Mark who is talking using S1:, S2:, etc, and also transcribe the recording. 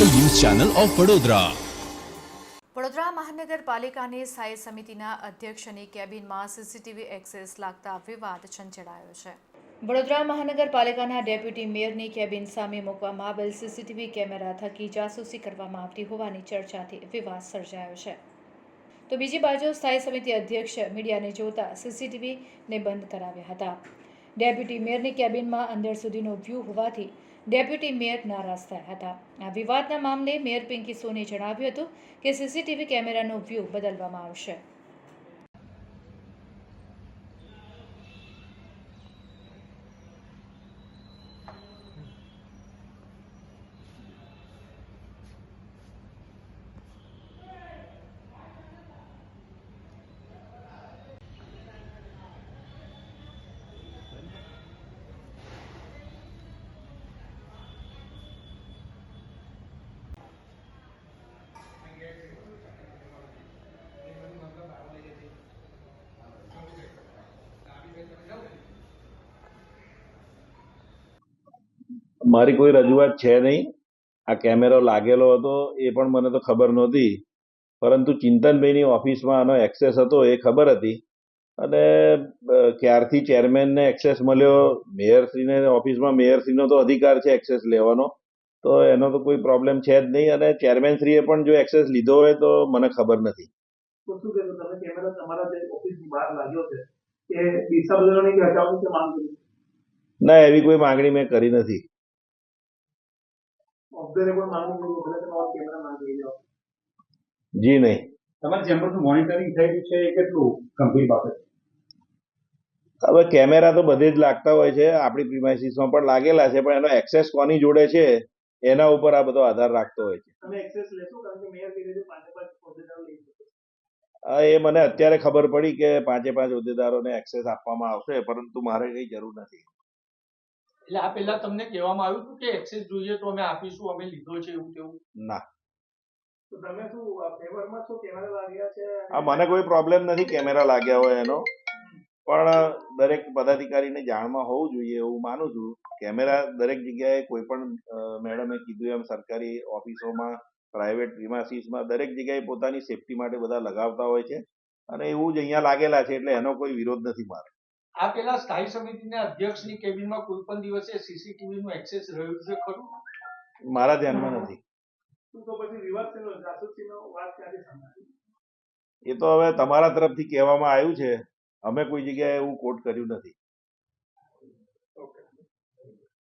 S1: Channel of Vadodara.
S2: Vadodara મહાનગરપાલિકાની સ્થાયી સમિતિના અધ્યક્ષની કેબિનમાં સીસીટીવી એક્સેસ લાગતા વિવાદ છંછેડાયો છે. વડોદરા મહાનગરપાલિકાના ડેપ્યુટી મેયરની કેબિન સામે મૂકવામાં આવેલ સીસીટીવી કેમેરા થકી જાસૂસી કરવામાં આવતી હોવાની ચર્ચાથી વિવાદ સર્જાયો છે. તો બીજી બાજુ સ્થાયી સમિતિ અધ્યક્ષ મીડિયાને જોતા સીસીટીવીને બંધ કરાવ્યા હતા. ડેપ્યુટી મેયરની કેબિનમાં અંદર સુધીનો વ્યૂ હોવાથી ડેપ્યુટી મેયર નારાજ થયા હતા. આ વિવાદના મામલે મેયર પિંકી સોને જણાવ્યું હતું કે સીસીટીવી કેમેરાનો વ્યૂ બદલવામાં આવશે.
S3: મારી કોઈ રજૂઆત છે નહીં. આ કેમેરો લાગેલો હતો એ પણ મને તો ખબર નહોતી. પરંતુ ચિંતનભાઈની ઓફિસમાં આનો એક્સેસ હતો એ ખબર હતી. અને ક્યારથી ચેરમેનને એક્સેસ મળ્યો? મેયરશ્રીને ઓફિસમાં મેયરશ્રીનો તો અધિકાર છે એક્સેસ લેવાનો. તો એનો તો કોઈ પ્રોબ્લેમ છે જ નહીં. અને ચેરમેનશ્રીએ પણ જો એક્સેસ લીધો હોય તો મને ખબર નથી. ના એવી કોઈ માંગણી મેં કરી નથી.
S4: કેમેરા માંગ
S3: જી નહીં.
S5: તમારા ચેમ્બરનું મોનિટરિંગ થઈ રહ્યું છે એ કેટલું ગંભીર બાબત
S3: હવે કેમેરા તો બધે જ લાગતા હોય છે આપણી પ્રિમાઇસીસમાં પણ લાગેલા છે પણ એનો એક્સેસ કોની જોડે છે એના ઉપર આ બધો આધાર રાખતો હોય છે.
S4: તમે એક્સેસ લેશો કારણ કે મેયર કહી પાંચે પાંચ હોદ્દેદારો લઈ
S3: એ મને અત્યારે ખબર પડી કે પાંચે પાંચ હોદ્દેદારોને એક્સેસ આપવામાં આવશે પરંતુ મારે કઈ જરૂર નથી.
S6: એટલે આ પહેલા તમને કહેવામાં આવ્યું હતું કે એક્સેસ જોઈએ તો અમે આપીશું અમે લીધો છે એવું કેવું
S3: ના.
S4: તો તમે શું ફેવરમાં છો કેમેરા લાગ્યા છે? અને-
S3: આ મને કોઈ પ્રોબ્લેમ નથી કેમેરા લાગ્યા હોય એનો. પણ દરેક પદાધિકારીને જાણમાં હોવું જોઈએ એવું માનું છું. કેમેરા દરેક જગ્યાએ કોઈ પણ મેડમે કીધું એમ સરકારી ઓફિસોમાં પ્રાઇવેટ પ્રિમાસીસમાં દરેક જગ્યાએ પોતાની સેફટી માટે બધા લગાવતા હોય છે. અને એવું જ અહીંયા લાગેલા છે એટલે એનો કોઈ વિરોધ નથી મારે.
S6: આ પહેલા સ્થાયી સમિતિના અધ્યક્ષની કેબિનમાં કોઈ પણ દિવસે સીસીટીવી નું એક્સેસ રહ્યું છે ખરું?
S3: મારા ધ્યાનમાં નથી.
S4: તો પછી વિવાદ થયેલો જાસૂસીનો વાત સાંભળી?
S3: એ તો હવે તમારા તરફથી કહેવામાં આવ્યું છે. અમે કોઈ જગ્યાએ એવું કોટ કર્યું નથી.